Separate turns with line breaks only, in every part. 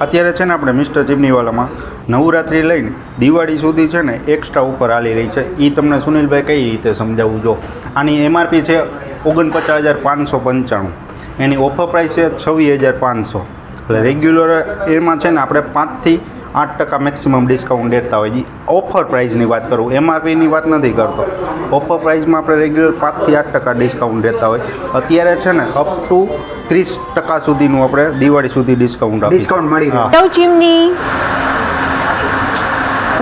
અત્યારે છે ને આપણે મિસ્ટર ચીમનીવાલામાં નવરાત્રિ લઈને દિવાળી સુધી છે ને એક્સ્ટ્રા ઉપર હાલી રહી છે. એ તમને સુનિલભાઈ કઈ રીતે સમજાવવું જો, આની એમઆરપી છે ઓગણપચાસ હજાર પાંચસો પંચાણું. એની ઓફર પ્રાઇસ છે છવ્વીસ હજાર પાંચસો. એટલે રેગ્યુલર એમાં છે ને આપણે પાંચથી આઠ ટકા મેક્સિમમ ડિસ્કાઉન્ટ દેતા હોય. ઓફર પ્રાઇઝની વાત કરું એમઆરપીની વાત નથી કરતો. ઓફર પ્રાઇઝમાં આપણે રેગ્યુલર પાંચથી આઠ ટકા ડિસ્કાઉન્ટ દેતા હોય. અત્યારે છે ને અપ ટુ ત્રીસ ટકા સુધીનું આપણે દિવાળી સુધી ડિસ્કાઉન્ટ
ડિસ્કાઉન્ટ મળી
રહ્યું chimney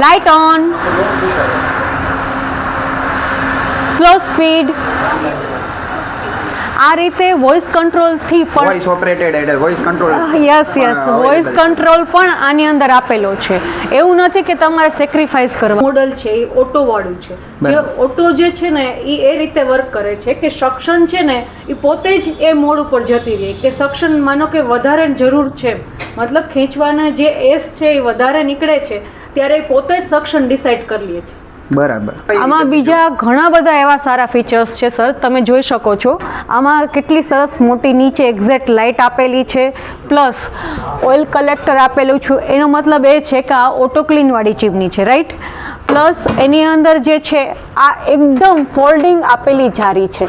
light on slow speed આ રીતે વોઇસ કંટ્રોલથી પણ
વોઇસ ઓપરેટેડ એટલે voice control
yes yes voice control પણ આની અંદર આપેલો છે. એવું નથી કે તમારે સેક્રિફાઈસ કરવા મોડલ છે એ ઓટો વાળું છે. જે ઓટો જે છે ને એ એ રીતે વર્ક કરે છે કે સક્ષમ છે ને એ પોતે જ એ મોડ ઉપર જતી રહે. કે સક્ષમ માનો કે વધારે જરૂર છે. મતલબ ખેંચવાના જે એસ છે એ વધારે નીકળે છે ત્યારે એ પોતે જ સક્ષમ ડિસાઈડ કરી લે છે.
બરાબર.
આમાં બીજા ઘણા બધા એવા સારા ફીચર્સ છે સર તમે જોઈ શકો છો. આમાં કેટલી સરસ મોટી નીચે એક્ઝેક્ટ લાઇટ આપેલી છે પ્લસ ઓઇલ કલેક્ટર આપેલું છું. એનો મતલબ એ છે કે આ ઓટો ક્લીનવાળી ચીમની છે રાઈટ પ્લસ એની અંદર જે છે, આ એકદમ ફોલ્ડિંગ આપેલી જારી છે.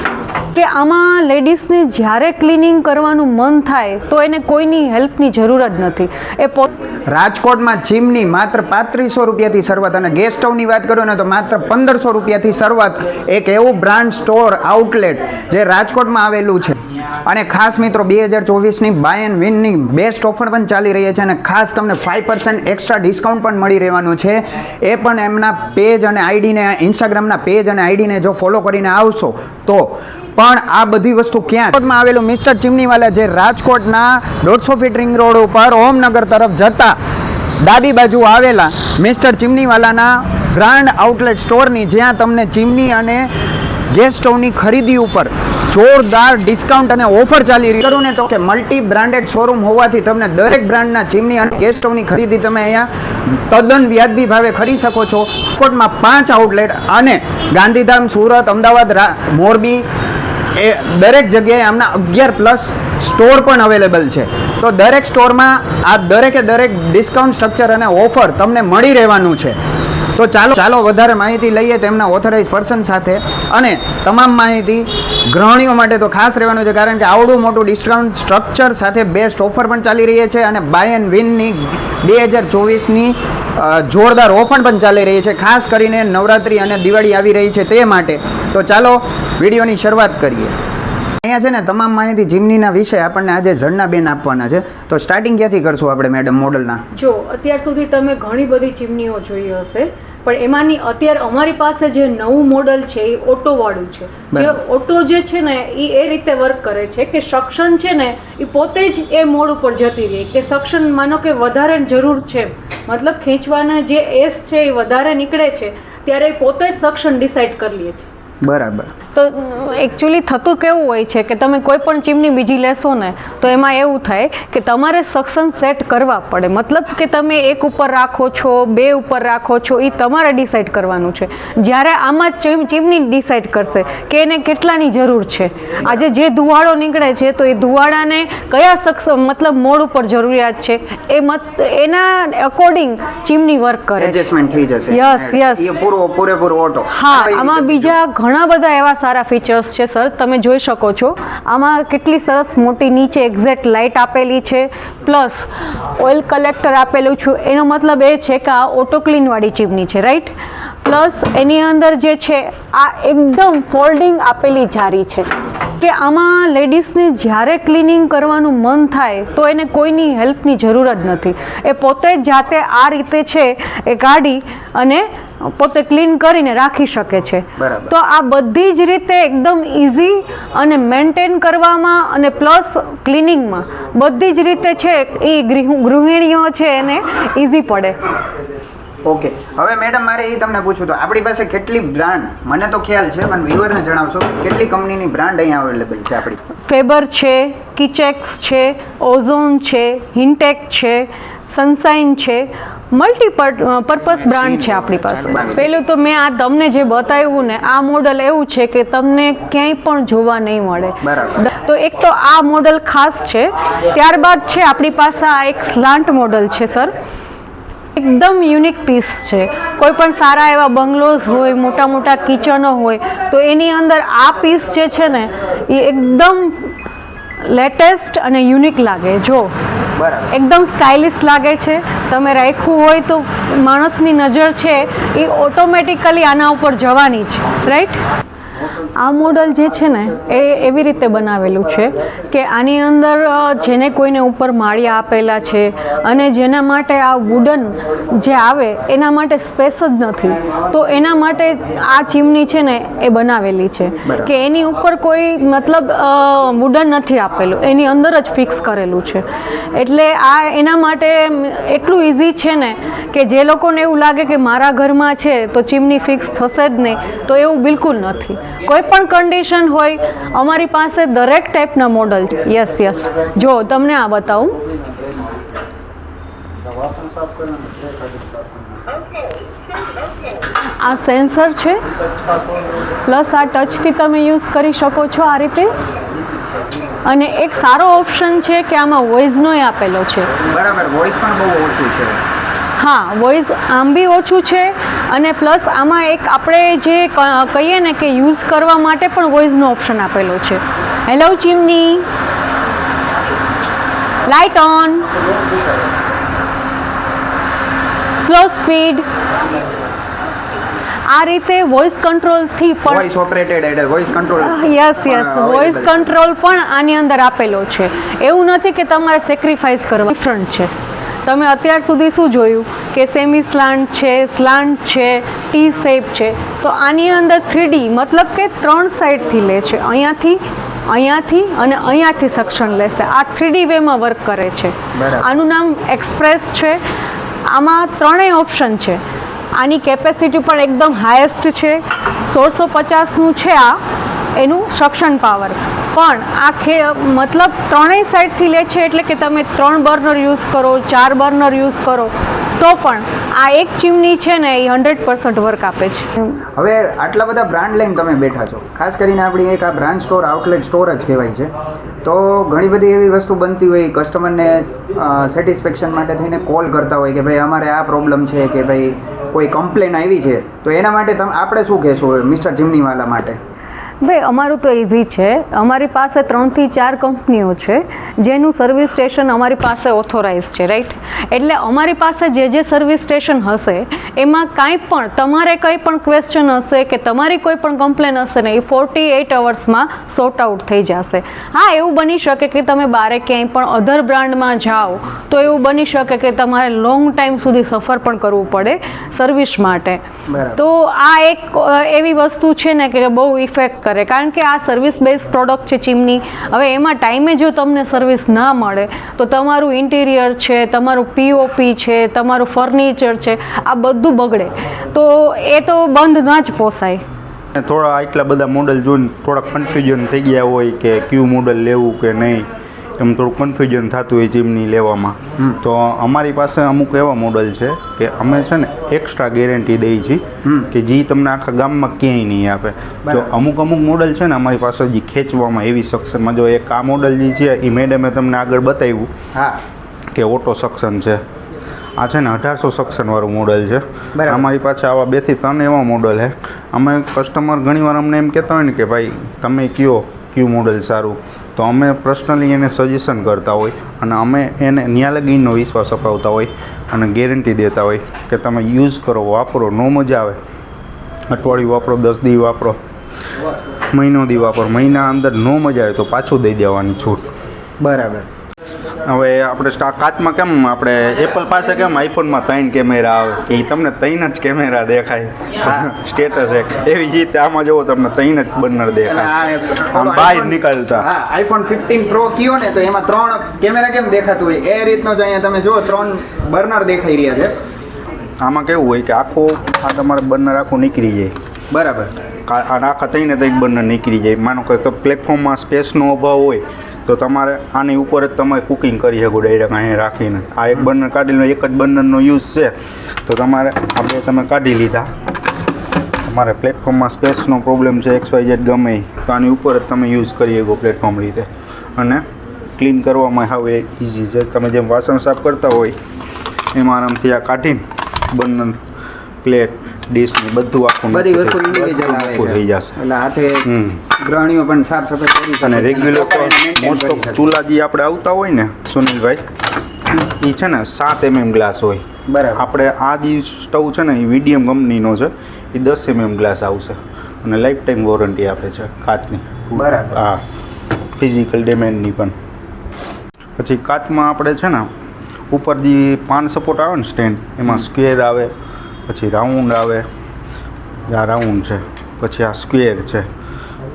કે આમાં લેડીઝને જ્યારે ક્લિનિંગ કરવાનું મન થાય, તો એને કોઈની હેલ્પની જરૂર જ નથી. એ
રાજકોટમાં ચીમની માત્ર પાંત્રીસો રૂપિયાથી શરૂઆત અને ગેસ સ્ટવની વાત કરું ને તો માત્ર પંદરસો રૂપિયાથી શરૂઆત એક એવું બ્રાન્ડ સ્ટોર આઉટલેટ જે રાજકોટમાં આવેલું છે. અને ખાસ મિત્રો, બે હજાર ચોવીસની બાય એન્ડ વિનની બેસ્ટ ઓફર પણ ચાલી રહી છે અને ખાસ તમને ફાઇવ પર્સન્ટ એક્સ્ટ્રા ડિસ્કાઉન્ટ પણ મળી રહેવાનું છે. એ પણ એમના પેજ અને આઈડીને ઇન્સ્ટાગ્રામના પેજ અને આઈડીને જો ફોલો કરીને આવશો, તો પણ આ બધી વસ્તુ ક્યાં? રાજકોટમાં આવેલું મિસ્ટર ચીમનીવાલા જે રાજકોટના દોઢસો ફીટ રિંગ રોડ ઉપર ઓમનગર તરફ જતા ડાબી બાજુ આવેલા મિસ્ટર ચીમનીવાલાના બ્રાન્ડ આઉટલેટ સ્ટોરની જ્યાં તમને ચીમની અને ગેસ સ્ટવની ખરીદી ઉપર જોરદાર ડિસ્કાઉન્ટ અને ઓફર ચાલી રહી કરું ને તો કે મલ્ટી બ્રાન્ડેડ શોરૂમ હોવાથી તમને દરેક બ્રાન્ડના ચીમની અને ગેસ સ્ટવની ખરીદી તમે અહીંયા તદ્દન વ્યાજબી ભાવે કરી શકો છો. રાજકોટમાં પાંચ આઉટલેટ અને ગાંધીધામ, સુરત, અમદાવાદ મોરબી એ દરેક જગ્યાએ આમના અગિયાર પ્લસ સ્ટોર પણ અવેલેબલ છે. તો દરેક સ્ટોરમાં આ દરેકે દરેક ડિસ્કાઉન્ટ સ્ટ્રક્ચર અને ઓફર તમને મળી રહેવાનું છે. તો ચાલો ચાલો વધારે માહિતી લઈએ તેમના ઓથોરાઇઝ પર્સન સાથે. અને તમામ માહિતી ગ્રહણીઓ માટે તો ખાસ રહેવાનું છે, કારણ કે આવડું મોટું ડિસ્કાઉન્ટ સ્ટ્રક્ચર સાથે બેસ્ટ ઓફર પણ ચાલી રહી છે અને બાય એન્ડ વિનની બે હજાર ચોવીસની જોરદાર ઓફર પણ ચાલી રહી છે, ખાસ કરીને નવરાત્રિ અને દિવાળી આવી રહી છે તે માટે. તો ચાલો વિડીયોની શરૂઆત કરીએ. અહીંયા છે ને તમામ માહિતી જીમનીના વિશે આપણને આજે ઝરણા બેન આપવાના છે. તો સ્ટાર્ટિંગ ક્યાંથી કરશું આપણે મેડમ મોડલના
જો અત્યાર સુધી તમે ઘણી બધી ચીમનીઓ જોઈ હશે પણ એમાંની અત્યારે અમારી પાસે જે નવું મોડલ છે એ ઓટોવાળું છે. જે ઓટો જે છે ને એ એ રીતે વર્ક કરે છે કે સક્શન છે ને એ પોતે જ એ મોડ ઉપર જતી રહે. કે સક્શન માનો કે વધારે જરૂર છે. મતલબ ખેંચવાના જે એસ છે એ વધારે નીકળે છે ત્યારે એ પોતે જ સક્ષન ડિસાઇડ કરી લે છે.
બરાબર.
તો એકચ્યુઅલી થતું કેવું હોય છે કે તમે કોઈ પણ ચીમની બીજી લેશો ને તો એમાં એવું થાય કે તમારે સક્સન સેટ કરવા પડે. મતલબ કે તમે એક ઉપર રાખો છો બે ઉપર રાખો છો એ તમારે ડિસાઈડ કરવાનું છે. જ્યારે આમાં ચીમ ચીમની ડિસાઈડ કરશે કે એને કેટલાની જરૂર છે. આજે જે ધુવાળો નીકળે છે તો એ ધુવાળાને કયા સક્ષમ મતલબ મોડ ઉપર જરૂરિયાત છે એ મત એના અકોર્ડિંગ ચીમની વર્ક કરે
એડજસ્ટમેન્ટ થઈ જશે.
યસ
યસ પૂરો પૂરેપૂરો ઓટો
હા આમાં બીજા ઘણા બધા એવા સારા ફીચર્સ છે સર તમે જોઈ શકો છો. આમાં કેટલી સરસ મોટી નીચે એક્ઝેક્ટ લાઇટ આપેલી છે. પ્લસ ઓઇલ કલેક્ટર આપેલું છું. એનો મતલબ એ છે કે આ ઓટો ક્લીનવાળી ચીમની છે રાઈટ પ્લસ એની અંદર જે છે, આ એકદમ ફોલ્ડિંગ આપેલી જારી છે કે આમાં લેડીઝને જ્યારે ક્લિનિંગ કરવાનું મન થાય, તો એને કોઈની હેલ્પની જરૂર જ નથી. એ પોતે જાતે આ રીતે છે, એ કાઢી અને પોતે ક્લીન કરીને રાખી શકે છે. તો આ બધી જ રીતે એકદમ ઇઝી અને મેન્ટેન કરવામાં અને પ્લસ ક્લિનિંગમાં બધી જ રીતે છે એ ગૃહ ગૃહિણીઓ છે એને ઇઝી પડે.
ઓકે. હવે મેડમ મારે એ તમને પૂછવું તો આપણી પાસે કેટલી બ્રાન્ડ? મને તો ખ્યાલ છે પણ વ્યુઅરને જણાવશો. કેટલી કંપનીની બ્રાન્ડ અહીંયા અવેલેબલ છે આપણી?
ફેબર છે કિચેક્સ છે ઓઝોન છે હિન્ટેક છે સનસાઇન છે. મલ્ટી પર્પસ બ્રાન્ડ છે આપણી પાસે. પહેલું તો મેં આ તમને જે બતાવ્યું ને આ મોડલ એવું છે કે તમને ક્યાંય પણ જોવા નહીં મળે. તો એક તો આ મોડલ ખાસ છે. ત્યારબાદ છે આપણી પાસે આ એક સ્લાન્ટ મોડલ છે સર એકદમ યુનિક પીસ છે. કોઈ પણ સારા એવા બંગલોઝ હોય મોટા મોટા કિચનો હોય તો એની અંદર આ પીસ જે છે ને એ એકદમ લેટેસ્ટ અને યુનિક લાગે. જો એકદમ સ્ટાઇલિશ લાગે છે. તમે રાખ્યું હોય તો માણસની નજર છે, એ ઓટોમેટિકલી આના ઉપર જવાની છે રાઈટ આ મોડલ જે છે ને એ એવી રીતે બનાવેલું છે કે આની અંદર જેને કોઈને ઉપર માળિયા આપેલા છે અને જેના માટે આ વુડન જે આવે એના માટે સ્પેસ જ નથી. તો એના માટે આ ચીમની છે ને એ બનાવેલી છે. કે એની ઉપર કોઈ મતલબ વુડન નથી આપેલું. એની અંદર જ ફિક્સ કરેલું છે. એટલે આ એના માટે એટલું ઇઝી છે ને કે જે લોકોને એવું લાગે કે મારા ઘરમાં છે તો ચીમની ફિક્સ થશે જ નહીં. તો એવું બિલકુલ નથી. કોઈ પણ કન્ડિશન હોય, અમારી પાસે દરેક ટાઈપના મોડલ છે. યસ યસ જો, તમને આ બતાવું. આ સેન્સર છે. પ્લસ આ ટચથી તમે યુઝ કરી શકો છો આ રીતે. અને એક સારો ઓપ્શન છે કે આમાં વોઇસનો આપેલો છે.
બરાબર વોઇસ પણ બહુ ઓછું છે.
હા વોઇસ આમ બી ઓછું છે અને પ્લસ આમાં એક આપણે જે કહીએ ને કે યુઝ કરવા માટે પણ વોઇસનો ઓપ્શન આપેલો છે. Hello chimney. Light on slow speed આ રીતે વોઇસ કંટ્રોલથી પણ
વોઇસ ઓપરેટેડ એટલે voice control
yes yes voice control પણ આની અંદર આપેલો છે. એવું નથી કે તમારે સેક્રિફાઈસ કરવા ડિફરન્ટ છે. તમે અત્યાર સુધી શું જોયું? કે સેમી સ્લાન્ટ છે સ્લાન્ટ છે ટી શેપ છે. તો આની અંદર થ્રીડી મતલબ કે ત્રણ સાઈડથી લે છે. અહીંયાથી અહીંયાથી અને અહીંયાથી સક્ષણ લેશે. આ થ્રીડી વેમાં વર્ક કરે છે. આનું નામ એક્સપ્રેસ છે. આમાં ત્રણેય ઓપ્શન છે. આની કેપેસિટી પણ એકદમ હાયેસ્ટ છે. સોળસો પચાસનું છે આ. એનું સક્ષણ પાવર પણ આ ખે મતલબ ત્રણેય સાઈડથી લે છે એટલે કે તમે ત્રણ બર્નર યુઝ કરો, ચાર બર્નર યુઝ કરો, તો પણ આ એક ચીમની છે ને એ હંડ્રેડ પર્સન્ટ વર્ક આપે છે.
હવે આટલા બધા બ્રાન્ડ લઈને તમે બેઠા છો. ખાસ કરીને આપણી એક આ બ્રાન્ડ સ્ટોર, આઉટલેટ સ્ટોર જ કહેવાય છે. તો ઘણી બધી એવી વસ્તુ બનતી હોય, કસ્ટમરને સેટિસ્ફેક્શન માટે થઈને કોલ કરતા હોય કે ભાઈ અમારે આ પ્રોબ્લેમ છે કે ભાઈ કોઈ કમ્પ્લેન આવી છે, તો એના માટે તમે, આપણે શું કહેશો મિસ્ટર જીમનીવાલા માટે?
ભાઈ અમારું તો ઇઝી છે. અમારી પાસે ત્રણથી ચાર કંપનીઓ છે. જેનું સર્વિસ સ્ટેશન અમારી પાસે ઓથોરાઇઝ છે રાઈટ એટલે અમારી પાસે જે જે સર્વિસ સ્ટેશન હશે એમાં કાંઈ પણ તમારે કંઈ પણ ક્વેશ્ચન હશે કે તમારી કોઈ પણ કમ્પ્લેન હશે ને એ ફોર્ટી એઇટ અવર્સમાં સોર્ટ આઉટ થઈ જશે. હા એવું બની શકે કે તમે બારે ક્યાંય પણ અધર બ્રાન્ડમાં જાઓ તો એવું બની શકે કે તમારે લોંગ ટાઈમ સુધી સફર પણ કરવું પડે સર્વિસ માટે. તો આ એક એવી વસ્તુ છે ને કે બહુ ઇફેક્ટ કરે કારણ કે આ સર્વિસ બેઝ પ્રોડક્ટ છે ચીમની. હવે એમાં ટાઈમે જો તમને સર્વિસ ના મળે, તો તમારું ઇન્ટિરિયર છે, તમારું પીઓપી છે, તમારું ફર્નિચર છે, આ બધું બગડે. તો એ તો બંધ ના જ પોસાય.
થોડા આટલા બધા મોડલ જોઈને થોડા કન્ફ્યુઝન થઈ ગયા હોય કે કયું મોડલ લેવું કે નહીં. એમ થોડું કન્ફ્યુઝન થતું હોય જીમની લેવામાં. તો અમારી પાસે અમુક એવા મોડલ છે કે અમે છે ને એક્સ્ટ્રા ગેરંટી દઈએ છીએ કે જે તમને આખા ગામમાં ક્યાંય નહીં આપે. જો અમુક અમુક મોડલ છે ને અમારી પાસે જે ખેંચવામાં એવી સક્ષમમાં જો એક આ મોડલ જે છે એ મેડમે તમને આગળ બતાવ્યું
હા.
કે ઓટો સક્ષમ છે. આ છે ને અઢારસો સક્શનવાળું મોડલ છે. અમારી પાસે આવા બેથી ત્રણ એવા મોડલ છે. અમે કસ્ટમર ઘણીવાર અમને એમ કહેતા હોય ને કે ભાઈ તમે કયો કયું મોડલ સારું? તો અમે પર્સનલી એને સજેશન કરતા હોય અને અમે એને ન્યા લગીનો વિશ્વાસ અપાવતા હોય અને ગેરંટી દેતા હોય કે તમે યુઝ કરો, વાપરો, નો મજા આવે. અઠવાડિયું વાપરો, દસ દી વાપરો, મહિનો દી વાપરો, મહિના અંદર નો મજા આવે તો પાછું દઈ દેવાની છૂટ.
બરાબર.
હવે આપણે કાચમાં કેમ? આપણે એપલ પાસે કેમ? આઈફોનમાં ત્રણ કેમેરા આવે કે તમને ત્રણ જ કેમેરા દેખાય. સ્ટેટસ એક એવી રીતે આમાં જુઓ તમને ત્રણ જ બર્નર દેખાય આમ બહાર નીકળતા.
આઈફોન ફિફ્ટીન પ્રો કયો ને તો એમાં ત્રણ કેમેરા કેમ દેખાતું હોય? એ રીતનો જ અહીંયા તમે જુઓ ત્રણ બર્નર દેખાઈ રહ્યા છે.
આમાં કેવું હોય કે આખું આ તમારે બર્નર આખું નીકળી જાય.
બરાબર.
આ આખા ત્રણે ત્રણ બર્નર નીકળી જાય. માનો કે પ્લેટફોર્મમાં સ્પેસનો અભાવ હોય તો તમારે આની ઉપર જ તમે કુકિંગ કરી શકો ડાયરેક્ટ અહીંયા રાખીને. આ એક બર્નર કાઢીને એક જ બર્નરનો યુઝ છે. તો તમારે આ બે તમે કાઢી લીધા. તમારે પ્લેટફોર્મમાં સ્પેસનો પ્રોબ્લેમ છે એક્સ વાય ઝેડ ગમે તો આની ઉપર જ તમે યુઝ કરી શકો પ્લેટફોર્મ રીતે. અને ક્લીન કરવામાં હવે ઇઝી છે. તમે જેમ વાસણ સાફ કરતા હોય, એમાં આરામથી આ કાઢીને બર્નર પ્લેટ ડીશની બધું આખું
બધી વસ્તુ ઇન્ડિવિજ્યુઅલ આવે છે.
થઈ જશે.
એટલે હાથે ગ્રાણીઓ પણ સાફ સફાઈ કરી શકે
અને રેગ્યુલર મોસ્ટ ઓફ. ચૂલા જે આપણે આવતા હોય ને સુનિલભાઈ એ છે ને સાત એમએમ ગ્લાસ હોય.
બરાબર.
આપણે આ જે સ્ટવ છે ને એ વીડિયમ કંપનીનો છે એ દસ એમએમ ગ્લાસ આવશે. અને લાઈફ ટાઈમ વોરંટી આપે છે કાચની.
બરાબર.
હા. ફિઝિકલ ડેમેજની પણ. પછી કાચમાં આપણે છે ને ઉપર જે પાન સપોર્ટ આવે ને સ્ટેન્ડ એમાં સ્ક્વેર આવે પછી રાઉન્ડ આવે. આ રાઉન્ડ છે. પછી આ સ્ક્વેર છે.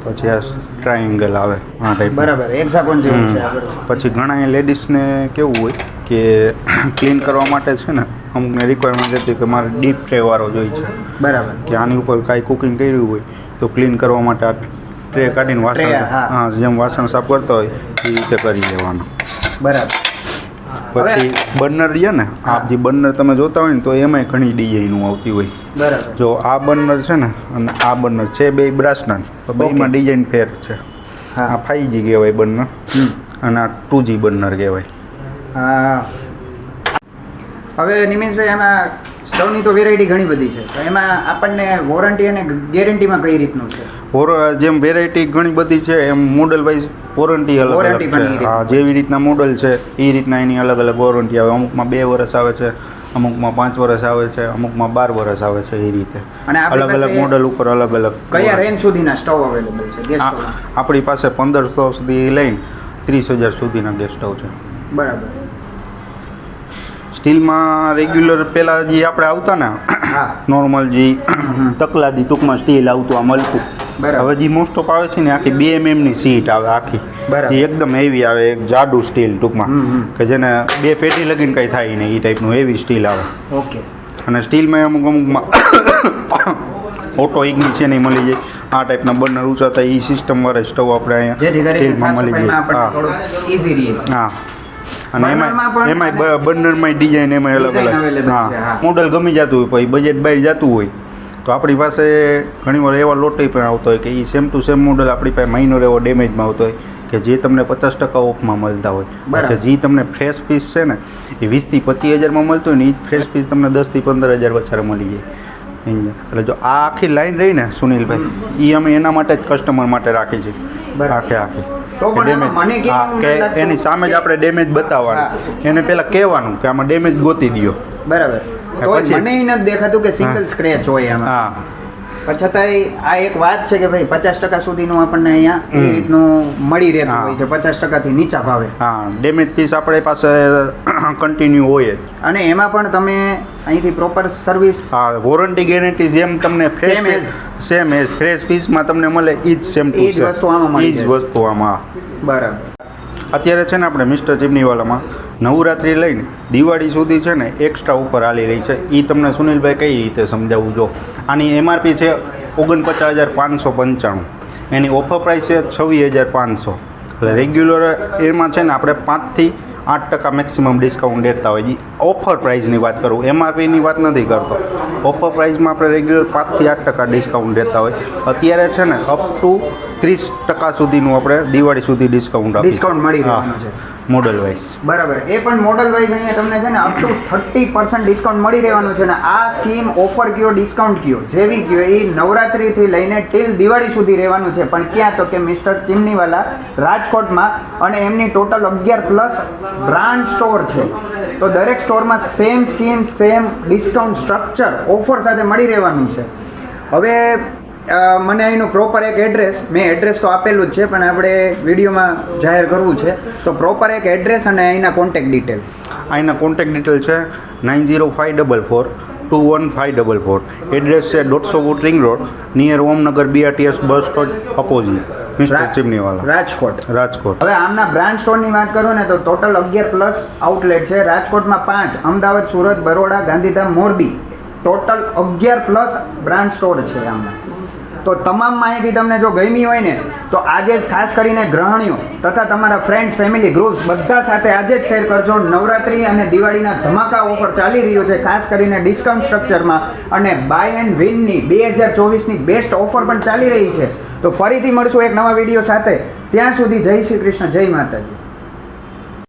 પછી આ ટ્રાયેંગલ આવે. આ ટાઈપ
બરાબર. એક્ઝાકોન જેવું છે
પછી ઘણા લેડીઝને કેવું હોય કે ક્લીન કરવા માટે છે ને અમને રિક્વાયરમેન્ટ હતી કે મારે ડીપ ટ્રે વાળો જોઈએ છે.
બરાબર.
કે આની ઉપર કાંઈ કુકિંગ કર્યું હોય તો ક્લીન કરવા માટે આ ટ્રે કાઢીને વાસણ.
હા
જેમ વાસણ સાફ કરતા હોય એ રીતે કરી લેવાનું.
બરાબર.
પછી બર્નર છે ને આ જે બર્નર તમે જોતા હોય ને તો એમાંય ઘણી ડિઝાઇનો આવતી હોય.
બરાબર.
જો આ બર્નર છે ને અને આ બર્નર છે બે બ્રાસના બેમાં ડિઝાઇન ફેર છે. આ
હા.
ફાઈવ જી કહેવાય બર્નર અને આ ટુ જી બર્નર કહેવાય
હવે નિમેશભાઈ એમાં સ્ટવની તો વેરાયટી ઘણી બધી છે તો એમાં આપણને વોરંટી અને ગેરંટીમાં કઈ રીતનું છે?
જેમ વેરાયટી ઘણી બધી છે એમ મોડલ વાઇઝ વોરંટી અલગ અલગ છે. હા જેવી રીતના મોડલ છે એ રીતના એની અલગ અલગ વોરંટી આવે. અમુકમાં બે વર્ષ આવે છે અમુકમાં પાંચ વર્ષ આવે છે અમુકમાં બાર વર્ષ આવે છે એ રીતે. અલગ અલગ મોડલ ઉપર અલગ અલગ
કયા રેન્જ સુધીના સ્ટવ અવેલેબલ છે?
આપણી પાસે પંદરસો સુધી લઈને ત્રીસ હજાર સુધીના ગેસ સ્ટવ છે.
બરાબર.
સ્ટીલમાં રેગ્યુલર પહેલાં જે આપણે આવતા ને નોર્મલ જે તકલાદી ટૂંકમાં સ્ટીલ આવતું આ મળતું
બરાબર.
હવે જે મોસ્ટ ઓફ આવે છે ને આખી બે એમ ની સીટ આવે આખી.
બરાબર.
જે એકદમ હેવી આવે એક જાડું સ્ટીલ ટૂંકમાં. કે જેને બે પેટી લગીને કંઈ થાય નહીં એ ટાઈપનું હેવી સ્ટીલ આવે.
ઓકે.
અને સ્ટીલમાં અમુક અમુકમાં ઓટો ઇગ્નિશન એ મળી જાય. આ ટાઈપના બર્નર ઊંચા થાય એ સિસ્ટમવાળા સ્ટવ આપણે અહીંયા સ્ટીલમાં મળી જાય. હા. હા. અને એમાં એમાંય બર્નરમાં ડિઝાઇન એમાં અલગ અલગ.
હા.
મોડલ ગમી જતું હોય પછી બજેટ બહાર જતું હોય તો આપણી પાસે ઘણીવાર એવા લોટરી પણ આવતો હોય કે એ સેમ ટુ સેમ મોડલ આપણી પાસે માઇનોર એવો ડેમેજમાં આવતો હોય કે જે તમને પચાસ ટકા ઓફમાં મળતા હોય. કે જે તમને ફ્રેશ પીસ છે ને એ વીસથી પચીસ હજારમાં મળતું હોય ને એ ફ્રેશ પીસ તમને દસથી પંદર હજાર વચ્ચે મળી જાય. એટલે જો આ આખી લાઈન રહી ને સુનિલભાઈ એ અમે એના માટે જ કસ્ટમર માટે રાખી છે.
બરાબર.
આખે આખી. કે એની સામે જ આપણે ડેમેજ બતાવવાનું. એને પહેલાં કહેવાનું કે આમાં ડેમેજ ગોતી દ્યો.
બરાબર.
પછી-
મને ઈ નથી દેખાતું કે સિંગલ સ્ક્રેચ હોય એમાં છતાંય આ એક વાત છે કે ભાઈ પચાસ ટકા સુધીનું આપણને અહીંયા એ રીતનું મળી રહેતું હોય છે પચાસ ટકાથી નીચા ભાવે.
હા ડેમેજ પીસ આપણે પાસે કન્ટિન્યુ હોય જ.
અને એમાં પણ તમે અહીંથી પ્રોપર સર્વિસ
હા વોરંટી ગેરંટી જેમ તમને
સેમ એજ
સેમ એઝ ફ્રેશ પીસમાં તમને મળે એ જ સેમ
એ જ વસ્તુ આમાં
એ જ વસ્તુ આમાં.
બરાબર.
અત્યારે છે ને આપણે મિસ્ટર ચીમનીવાલામાં નવરાત્રિ લઈને દિવાળી સુધી છે ને એક્સ્ટ્રા ઉપર હાલી રહી છે. એ તમને સુનિલભાઈ કઈ રીતે સમજાવું? જો આની એમઆરપી છે ઓગણપચાસ હજાર પાંચસો પંચાણું. એની ઓફર પ્રાઇસ છે છવ્વીસ હજાર પાંચસો. એટલે રેગ્યુલર એમાં છે ને આપણે પાંચથી આઠ ટકા મેક્સિમમ ડિસ્કાઉન્ટ દેતા હોય ઓફર પ્રાઇસની વાત કરું એમઆરપીની વાત નથી કરતો. ઓફર પ્રાઇસમાં આપણે રેગ્યુલર પાંચથી આઠ ટકા ડિસ્કાઉન્ટ દેતા હોય. અત્યારે છે ને અપ ટુ ત્રીસ ટકા સુધીનું આપણે દિવાળી સુધી ડિસ્કાઉન્ટ
ડિસ્કાઉન્ટ મળી રહ્યું છે.
મોડલ વાઇઝ
બરાબર. એ પણ મોડલ વાઇઝ અહીંયા તમને છે ને up to thirty percent discount મળી રહેવાનું છે ને આ સ્કીમ ઓફર કયો ડિસ્કાઉન્ટ કયો જેવી કયો એ નવરાત્રિથી લઈને ટીલ દિવાળી સુધી રહેવાનું છે. પણ ક્યાં તો કે મિસ્ટર ચીમનીવાલા રાજકોટમાં અને એમની ટોટલ અગિયાર પ્લસ બ્રાન્ડ સ્ટોર છે. તો દરેક સ્ટોરમાં same scheme same discount structure offer સાથે મળી રહેવાનું છે. હવે મને અહીંનું પ્રોપર એક એડ્રેસ મેં એડ્રેસ તો આપેલું જ છે પણ આપણે વિડીયોમાં જાહેર કરવું છે. તો પ્રોપર એક એડ્રેસ અને અહીંના કોન્ટેક ડિટેલ
અહીંના કોન્ટેક ડિટેલ છે nine zero five double four two one five double four address છે દોઢસો foot ring road near Omnagar BRTS bus stop opposite mister ચીમનીવાલા.
Rajkot.
Rajkot.
હવે આમના બ્રાન્ડ સ્ટોરની વાત કરો ને તો ટોટલ અગિયાર પ્લસ આઉટલેટ છે. રાજકોટમાં પાંચ અમદાવાદ સુરત બરોડા ગાંધીધામ મોરબી. ટોટલ અગિયાર પ્લસ બ્રાન્ડ સ્ટોર છે આમના. તો તમામ માહિતી તમને જો ગમી હોય ને, તો આજે જ ખાસ કરીને ગ્રહણીઓ તથા તમારા ફ્રેન્ડ્સ ફેમિલી ગ્રુપ્સ બધા સાથે આજે જ શેર કરજો. નવરાત્રી અને દિવાળીના ધમાકા ઓફર ચાલી રહ્યો છે, ખાસ કરીને ડિસ્કાઉન્ટ સ્ટ્રક્ચરમાં અને બાય એન્ડ વિનની બે હજાર ચોવીસની બેસ્ટ ઓફર પણ ચાલી રહી છે. તો ફરીથી મળશું એક નવા વીડિયો સાથે. ત્યાં સુધી જય શ્રી કૃષ્ણ, જય માતાજી.